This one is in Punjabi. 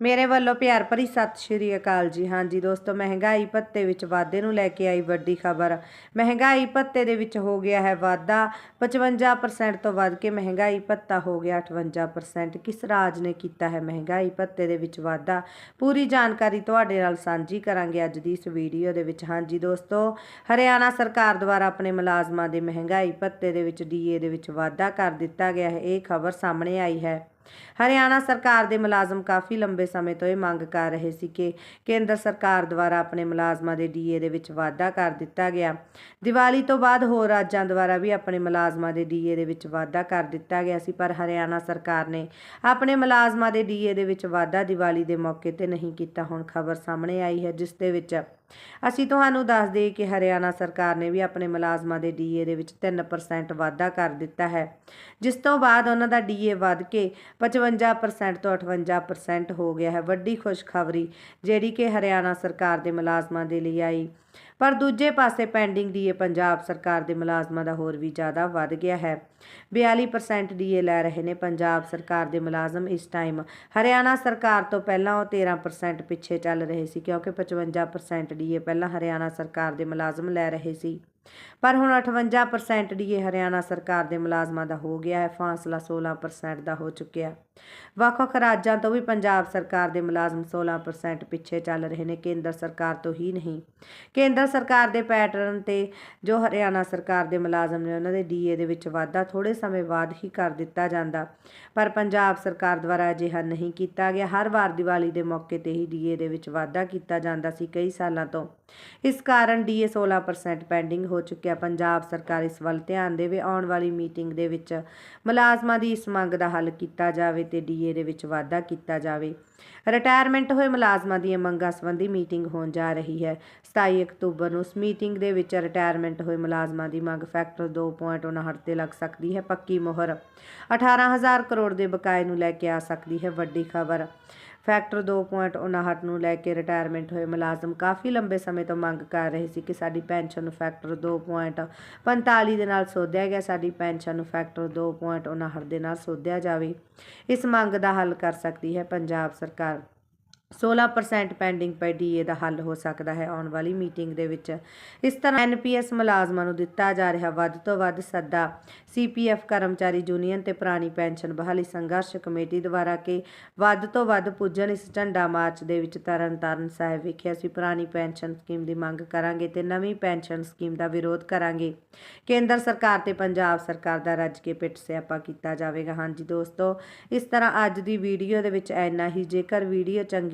ਮੇਰੇ ਵੱਲੋਂ ਪਿਆਰ ਭਰੀ ਸਤਿ ਸ਼੍ਰੀ ਅਕਾਲ ਜੀ। ਹਾਂਜੀ ਦੋਸਤੋ, ਮਹਿੰਗਾਈ ਭੱਤੇ ਵਿੱਚ ਵਾਧੇ ਨੂੰ ਲੈ ਕੇ ਆਈ ਵੱਡੀ ਖਬਰ। ਮਹਿੰਗਾਈ ਭੱਤੇ ਦੇ ਵਿੱਚ ਹੋ ਗਿਆ ਹੈ ਵਾਧਾ। 55% ਤੋਂ ਵੱਧ ਕੇ ਮਹਿੰਗਾਈ ਭੱਤਾ ਹੋ ਗਿਆ। 58% ਕਿਸ ਰਾਜ ਨੇ ਕੀਤਾ ਹੈ ਮਹਿੰਗਾਈ ਭੱਤੇ ਦੇ ਵਿੱਚ ਵਾਧਾ? ਪੂਰੀ ਜਾਣਕਾਰੀ ਤੁਹਾਡੇ ਨਾਲ ਸਾਂਝੀ ਕਰਾਂਗੇ ਅੱਜ ਦੀ ਇਸ ਵੀਡੀਓ ਦੇ ਵਿੱਚ। ਹਾਂਜੀ ਦੋਸਤੋ, ਹਰਿਆਣਾ ਸਰਕਾਰ ਦੁਆਰਾ ਆਪਣੇ ਮੁਲਾਜ਼ਮਾਂ ਦੇ ਮਹਿੰਗਾਈ ਭੱਤੇ ਦੇ ਵਿੱਚ ਡੀਏ ਦੇ ਵਿੱਚ ਵਾਧਾ ਕਰ ਦਿੱਤਾ ਗਿਆ ਹੈ। ਇਹ ਖਬਰ ਸਾਹਮਣੇ ਆਈ ਹੈ। ਹਰਿਆਣਾ ਸਰਕਾਰ ਦੇ ਮੁਲਾਜ਼ਮ ਕਾਫੀ ਲੰਬੇ ਸਮੇਂ ਤੋਂ ਇਹ ਮੰਗ ਕਰ ਰਹੇ ਸੀ ਕਿ ਕੇਂਦਰ ਸਰਕਾਰ ਦੁਆਰਾ ਆਪਣੇ ਮੁਲਾਜ਼ਮਾਂ ਦੇ ਡੀਏ ਦੇ ਵਿੱਚ ਵਾਧਾ ਕਰ ਦਿੱਤਾ ਗਿਆ। ਦੀਵਾਲੀ ਤੋਂ ਬਾਅਦ ਹੋਰ ਰਾਜਾਂ ਦੁਆਰਾ ਵੀ ਆਪਣੇ ਮੁਲਾਜ਼ਮਾਂ ਦੇ ਡੀਏ ਦੇ ਵਿੱਚ ਵਾਧਾ ਕਰ ਦਿੱਤਾ ਗਿਆ ਸੀ, ਪਰ ਹਰਿਆਣਾ ਸਰਕਾਰ ਨੇ ਆਪਣੇ ਮੁਲਾਜ਼ਮਾਂ ਦੇ ਡੀਏ ਦੇ ਵਿੱਚ ਵਾਧਾ ਦੀਵਾਲੀ ਦੇ ਮੌਕੇ ਤੇ ਨਹੀਂ ਕੀਤਾ। ਹੁਣ ਖਬਰ ਸਾਹਮਣੇ ਆਈ ਹੈ, ਜਿਸ ਦੇ ਵਿੱਚ ਅਸੀਂ ਤੁਹਾਨੂੰ ਦੱਸ ਦਈਏ ਕਿ ਹਰਿਆਣਾ ਸਰਕਾਰ ਨੇ ਵੀ ਆਪਣੇ ਮੁਲਾਜ਼ਮਾਂ ਦੇ ਡੀਏ ਦੇ ਵਿੱਚ 3% ਵਾਧਾ ਕਰ ਦਿੱਤਾ ਹੈ, ਜਿਸ ਤੋਂ ਬਾਅਦ ਉਹਨਾਂ ਦਾ ਡੀਏ ਵੱਧ ਕੇ 55% ਤੋਂ 58% ਹੋ ਗਿਆ ਹੈ। ਵੱਡੀ ਖੁਸ਼ਖਬਰੀ ਜਿਹੜੀ ਕਿ ਹਰਿਆਣਾ ਸਰਕਾਰ ਦੇ ਮੁਲਾਜ਼ਮਾਂ ਦੇ ਲਈ ਆਈ। ਪਰ ਦੂਜੇ ਪਾਸੇ ਪੈਂਡਿੰਗ ਡੀਏ ਪੰਜਾਬ ਸਰਕਾਰ ਦੇ ਮੁਲਾਜ਼ਮਾਂ ਦਾ ਹੋਰ ਵੀ ਜ਼ਿਆਦਾ ਵੱਧ ਗਿਆ ਹੈ। 42% ਡੀਏ ਲੈ ਰਹੇ ਨੇ ਪੰਜਾਬ ਸਰਕਾਰ ਦੇ ਮੁਲਾਜ਼ਮ ਇਸ ਟਾਈਮ। ਹਰਿਆਣਾ ਸਰਕਾਰ ਤੋਂ ਪਹਿਲਾਂ ਉਹ 13% ਪਿੱਛੇ ਚੱਲ ਰਹੇ ਸੀ ਕਿਉਂਕਿ 55% ਡੀਏ ਪਹਿਲਾਂ ਹਰਿਆਣਾ ਸਰਕਾਰ ਦੇ ਮੁਲਾਜ਼ਮ ਲੈ ਰਹੇ ਸੀ। ਪਰ ਹੁਣ 58% ਡੀਏ ਹਰਿਆਣਾ ਸਰਕਾਰ ਦੇ ਮੁਲਾਜ਼ਮਾਂ ਦਾ ਹੋ ਗਿਆ ਹੈ। ਫਾਸਲਾ 16% ਦਾ ਹੋ ਚੁੱਕਿਆ। ਵੱਖ-ਵੱਖ ਰਾਜਾਂ ਤੋਂ ਵੀ ਪੰਜਾਬ ਸਰਕਾਰ ਦੇ ਮੁਲਾਜ਼ਮ 16% ਪਿੱਛੇ ਚੱਲ ਰਹੇ ਨੇ। ਕੇਂਦਰ ਸਰਕਾਰ ਤੋਂ ਹੀ ਨਹੀਂ। ਕੇਂਦਰ ਸਰਕਾਰ ਦੇ ਪੈਟਰਨ ਤੇ ਜੋ ਹਰਿਆਣਾ ਸਰਕਾਰ ਦੇ ਮੁਲਾਜ਼ਮ ਨੇ, ਉਹਨਾਂ ਦੇ ਡੀਏ ਦੇ ਵਿੱਚ ਵਾਧਾ ਥੋੜੇ ਸਮੇਂ ਬਾਅਦ ਹੀ ਕਰ ਦਿੱਤਾ ਜਾਂਦਾ। ਪਰ ਪੰਜਾਬ ਸਰਕਾਰ ਦੁਆਰਾ ਅਜਿਹਾ ਨਹੀਂ ਕੀਤਾ ਗਿਆ। ਹਰ ਵਾਰ ਦੀਵਾਲੀ ਦੇ ਮੌਕੇ ਤੇ ਹੀ ਡੀਏ ਦੇ ਵਿੱਚ ਵਾਧਾ ਕੀਤਾ ਜਾਂਦਾ ਸੀ ਕਈ ਸਾਲਾਂ ਤੋਂ। ਇਸ ਕਾਰਨ ਡੀਏ 16% ਪੈਂਡਿੰਗ ਹੋ ਚੁੱਕਿਆ। ਪੰਜਾਬ ਸਰਕਾਰ ਇਸ ਵੱਲ ਧਿਆਨ ਦੇਵੇ। ਆਉਣ ਵਾਲੀ ਮੀਟਿੰਗ ਦੇ ਵਿੱਚ ਮੁਲਾਜ਼ਮਾਂ ਦੀ ਇਸ ਮੰਗ ਦਾ ਹੱਲ ਕੀਤਾ ਜਾਵੇ ਤੇ ਡੀਏ ਦੇ ਵਿੱਚ ਵਾਧਾ ਕੀਤਾ ਜਾਵੇ। ਰਿਟਾਇਰਮੈਂਟ ਹੋਏ ਮੁਲਾਜ਼ਮਾਂ ਦੀਆਂ ਮੰਗਾਂ ਸੰਬੰਧੀ ਮੀਟਿੰਗ ਹੋਣ ਜਾ ਰਹੀ ਹੈ। 27 ਅਕਤੂਬਰ ਨੂੰ ਉਸ ਮੀਟਿੰਗ ਦੇ ਵਿੱਚ ਰਿਟਾਇਰਮੈਂਟ ਹੋਏ ਮੁਲਾਜ਼ਮਾਂ ਦੀ ਮੰਗ ਫੈਕਟਰ 2.59 ਤੇ ਲੱਗ ਸਕਦੀ ਹੈ। ਪੱਕੀ ਮੋਹਰ 18000 ਕਰੋੜ ਦੇ ਬਕਾਏ ਨੂੰ ਲੈ ਕੇ ਆ ਸਕਦੀ ਹੈ ਵੱਡੀ ਖਬਰ। ਫੈਕਟਰ 2.59 ਨੂੰ ਲੈ ਕੇ ਰਿਟਾਇਰਮੈਂਟ ਹੋਏ ਮੁਲਾਜ਼ਮ ਕਾਫੀ ਲੰਬੇ ਸਮੇਂ ਤੋਂ ਮੰਗ ਕਰ ਰਹੇ ਸੀ ਕਿ ਸਾਡੀ ਪੈਨਸ਼ਨ ਨੂੰ ਫੈਕਟਰ 2.45 ਦੇ ਨਾਲ ਸੋਧਿਆ ਗਿਆ। ਸਾਡੀ ਪੈਨਸ਼ਨ ਨੂੰ ਫੈਕਟਰ 2.59 ਦੇ ਨਾਲ ਸੋਧਿਆ ਜਾਵੇ। ਇਸ ਮੰਗ ਦਾ ਹੱਲ ਕਰ ਸਕਦੀ ਹੈ ਪੰਜਾਬ ਸਰਕਾਰ। abarcar 16% ਪੈਂਡਿੰਗ ਪਈ ਡੀਏ ਦਾ ਹੱਲ ਹੋ ਸਕਦਾ ਹੈ ਆਉਣ ਵਾਲੀ ਮੀਟਿੰਗ ਦੇ ਵਿੱਚ। ਇਸ ਤਰ੍ਹਾਂ ਐਨਪੀਐਸ ਮੁਲਾਜ਼ਮਾਂ ਨੂੰ ਦਿੱਤਾ ਜਾ ਰਿਹਾ ਵੱਧ ਤੋਂ ਵੱਧ ਸੱਦਾ। ਸੀਪੀਐਫ ਕਰਮਚਾਰੀ ਯੂਨੀਅਨ ਤੇ ਪੁਰਾਣੀ ਪੈਨਸ਼ਨ ਬਹਾਲੀ ਸੰਘਰਸ਼ ਕਮੇਟੀ ਦੁਆਰਾ ਕਿ ਵੱਧ ਤੋਂ ਵੱਧ ਪੁੱਜਣ ਇਸ ਝੰਡਾ ਮਾਰਚ ਦੇ ਵਿੱਚ ਤਰਨਤਾਰਨ ਸਾਹਿਬ ਵਿਖੇ ਅਸੀਂ ਪੁਰਾਣੀ ਪੈਨਸ਼ਨ ਸਕੀਮ ਦੀ ਮੰਗ ਕਰਾਂਗੇ ਤੇ ਨਵੀਂ ਪੈਨਸ਼ਨ ਸਕੀਮ ਦਾ ਵਿਰੋਧ ਕਰਾਂਗੇ। ਕੇਂਦਰ ਸਰਕਾਰ ਤੇ ਪੰਜਾਬ ਸਰਕਾਰ ਦਾ ਰੱਜ ਕੇ ਪਿੱਟ ਸਿਆਪਾ ਕੀਤਾ ਜਾਵੇਗਾ। ਹਾਂਜੀ ਦੋਸਤੋ, ਇਸ ਤਰ੍ਹਾਂ ਅੱਜ ਦੀ ਵੀਡੀਓ ਦੇ ਵਿੱਚ ਇੰਨਾ ਹੀ। ਜੇਕਰ ਵੀਡੀਓ ਚੰਗੀ